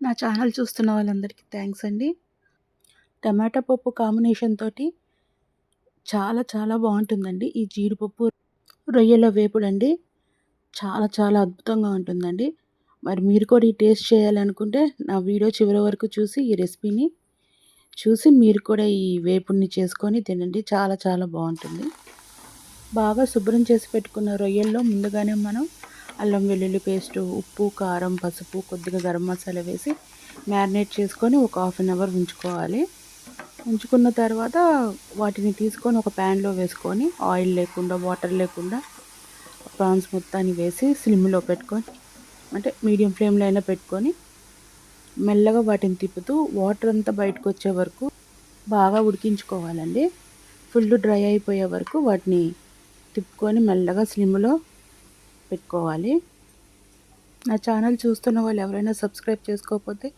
నా ఛానల్ చూస్తున్న వాళ్ళందరికీ థ్యాంక్స్ అండి. టమాటా పప్పు కాంబినేషన్ తోటి చాలా చాలా బాగుంటుందండి. ఈ జీడిపప్పు రొయ్యల వేపుడు అండి చాలా చాలా అద్భుతంగా ఉంటుందండి. మరి మీరు కూడా ఈ టేస్ట్ చేయాలనుకుంటే నా వీడియో చివరి వరకు చూసి ఈ రెసిపీని చూసి మీరు కూడా ఈ వేపుడిని చేసుకొని తినండి. చాలా చాలా బాగుంటుంది. బాగా శుభ్రం చేసి పెట్టుకున్న రొయ్యల్లో ముందుగానే మనం అల్లం వెల్లుల్లి పేస్టు ఉప్పు కారం పసుపు కొద్దిగా గరం మసాలా వేసి మ్యారినేట్ చేసుకొని ఒక హాఫ్ అన్ అవర్ ఉంచుకోవాలి. ఉంచుకున్న తర్వాత వాటిని తీసుకొని ఒక ప్యాన్లో వేసుకొని ఆయిల్ లేకుండా వాటర్ లేకుండా ప్రాన్స్ మొత్తాన్ని వేసి స్లిమ్లో పెట్టుకొని అంటే మీడియం ఫ్లేమ్లో అయినా పెట్టుకొని మెల్లగా వాటిని తిప్పుతూ వాటర్ అంతా బయటకు వచ్చే వరకు బాగా ఉడికించుకోవాలండి. ఫుల్ డ్రై అయిపోయే వరకు వాటిని తిప్పుకొని మెల్లగా స్లిమ్లో పెట్టుకోవాలి. నా ఛానల్ చూస్తున్న వాళ్ళు ఎవరైనా సబ్స్క్రైబ్ చేసుకోకపోతే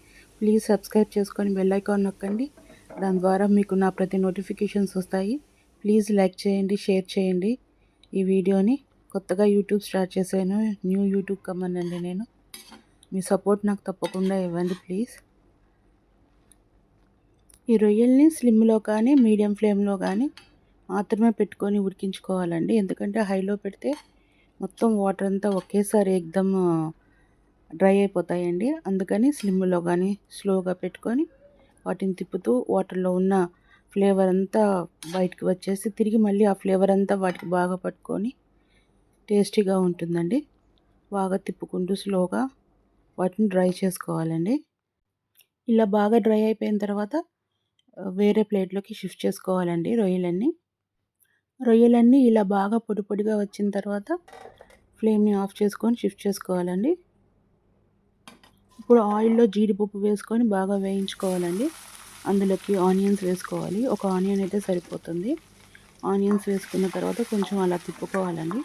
ప్లీజ్ సబ్స్క్రైబ్ చేసుకొని బెల్ ఐకాన్ నొక్కండి. దాని ద్వారా మీకు నా ప్రతి నోటిఫికేషన్స్ వస్తాయి. ప్లీజ్ లైక్ చేయండి షేర్ చేయండి. ఈ వీడియోని కొత్తగా యూట్యూబ్ స్టార్ట్ చేశాను. న్యూ యూట్యూబ్ కమ్మనండి నేను. మీ సపోర్ట్ నాకు తప్పకుండా ఇవ్వండి ప్లీజ్. ఈ రొయ్యల్ని స్లిమ్లో కానీ మీడియం ఫ్లేమ్లో కానీ మాత్రమే పెట్టుకొని ఉడికించుకోవాలండి. ఎందుకంటే హైలో పెడితే మొత్తం వాటర్ అంతా ఒకేసారి ఎగ్దమ్ డ్రై అయిపోతాయండి. అందుకని స్లిమ్లో కానీ స్లోగా పెట్టుకొని వాటిని తిప్పుతూ వాటర్లో ఉన్న ఫ్లేవర్ అంతా బయటకు వచ్చేసి తిరిగి మళ్ళీ ఆ ఫ్లేవర్ అంతా వాటికి బాగా పట్టుకొని టేస్టీగా ఉంటుందండి. బాగా తిప్పుకుంటూ స్లోగా వాటిని డ్రై చేసుకోవాలండి. ఇలా బాగా డ్రై అయిపోయిన తర్వాత వేరే ప్లేట్లోకి షిఫ్ట్ చేసుకోవాలండి రొయ్యలన్నీ. రొయ్యలన్నీ ఇలా బాగా పొడి పొడిగా వచ్చిన తర్వాత ఫ్లేమ్ని ఆఫ్ చేసుకొని షిఫ్ట్ చేసుకోవాలండి. ఇప్పుడు ఆయిల్లో జీడిపప్పు వేసుకొని బాగా వేయించుకోవాలండి. అందులోకి ఆనియన్స్ వేసుకోవాలి. ఒక ఆనియన్ అయితే సరిపోతుంది. ఆనియన్స్ వేసుకున్న తర్వాత కొంచెం అలా తిప్పుకోవాలండి.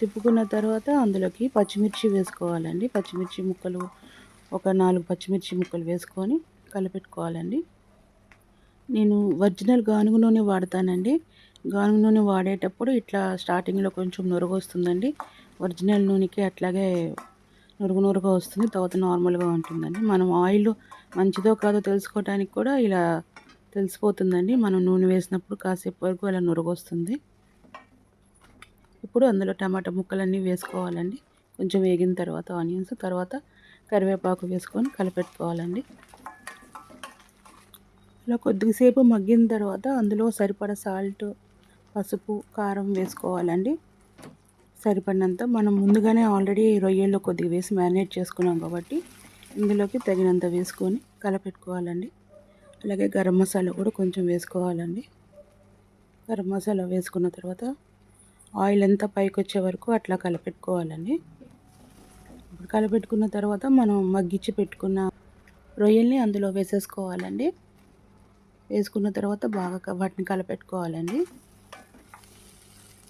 తిప్పుకున్న తర్వాత అందులోకి పచ్చిమిర్చి వేసుకోవాలండి. పచ్చిమిర్చి ముక్కలు ఒక నాలుగు పచ్చిమిర్చి ముక్కలు వేసుకొని కలిపెట్టుకోవాలండి. నేను ఒరిజినల్ గానుగు నూనె వాడతానండి. గానుగ నూనె వాడేటప్పుడు ఇట్లా స్టార్టింగ్లో కొంచెం నురుగు వస్తుందండి ఒరిజినల్ నూనెకి అట్లాగే నురుగు నురుగు వస్తుంది. తర్వాత నార్మల్గా ఉంటుందండి. మనం ఆయిల్ మంచిదో కాదో తెలుసుకోవడానికి కూడా ఇలా తెలిసిపోతుందండి. మనం నూనె వేసినప్పుడు కాసేపు వరకు అలా నురుగు వస్తుంది ఇప్పుడు అందులో టమాటా ముక్కలన్నీ వేసుకోవాలండి. కొంచెం వేగిన తర్వాత ఆనియన్స్ తర్వాత కరివేపాకు వేసుకొని కలిపెట్టుకోవాలండి. ఇలా కొద్దిసేపు మగ్గిన తర్వాత అందులో సరిపడ సాల్ట్ పసుపు కారం వేసుకోవాలండి. సరిపడినంత మనం ముందుగానే ఆల్రెడీ రొయ్యల్లో కొద్దిగా వేసి మ్యారినేట్ చేసుకున్నాం కాబట్టి ఇందులోకి తగినంత వేసుకొని కలపెట్టుకోవాలండి. అలాగే గరం మసాలా కూడా కొంచెం వేసుకోవాలండి. గరం మసాలా వేసుకున్న తర్వాత ఆయిల్ అంతా పైకి వచ్చే వరకు అట్లా కలపెట్టుకోవాలండి. ఇప్పుడు కలపెట్టుకున్న తర్వాత మనం మగ్గించి పెట్టుకున్న రొయ్యల్ని అందులో వేసేసుకోవాలండి. వేసుకున్న తర్వాత బాగా వాటిని కలపెట్టుకోవాలండి.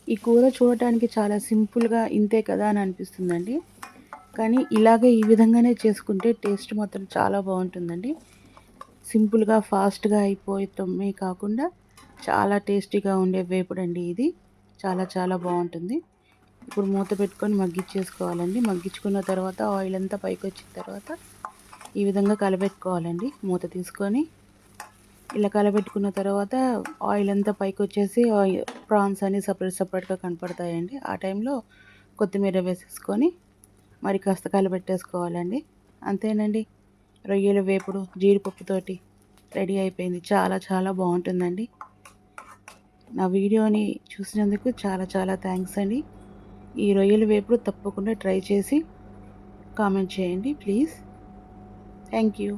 ఈ కూర చూడటానికి చాలా సింపుల్గా ఇంతే కదా అని అనిపిస్తుందండి. కానీ ఇలాగే ఈ విధంగానే చేసుకుంటే టేస్ట్ మాత్రం చాలా బాగుంటుందండి. సింపుల్గా ఫాస్ట్గా అయిపోతామే కాకుండా చాలా టేస్టీగా ఉండే వేపుడండి ఇది. చాలా చాలా బాగుంటుంది. ఇప్పుడు మూత పెట్టుకొని మగ్గించేసుకోవాలండి మగ్గించుకున్న తర్వాత ఆయిల్ అంతా పైకి వచ్చిన తర్వాత ఈ విధంగా కలబెట్టుకోవాలండి. మూత తీసుకొని ఇలా కలబెట్టుకున్న తర్వాత ఆయిల్ అంతా పైకి వచ్చేసి ప్రాన్స్ అన్ని సపరేట్ సపరేట్గా కనపడతాయండి. ఆ టైంలో కొత్తిమీర వేసేసుకొని మరి కాస్త కలబెట్టేసుకోవాలండి. అంతేనండి. రొయ్యల వేపుడు జీడిపప్పుతోటి రెడీ అయిపోయింది. చాలా చాలా బాగుంటుందండి. నా వీడియోని చూసినందుకు చాలా చాలా థ్యాంక్స్ అండి. ఈ రొయ్యల వేపుడు తప్పకుండా ట్రై చేసి కామెంట్ చేయండి please thank you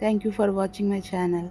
thank you for watching my channel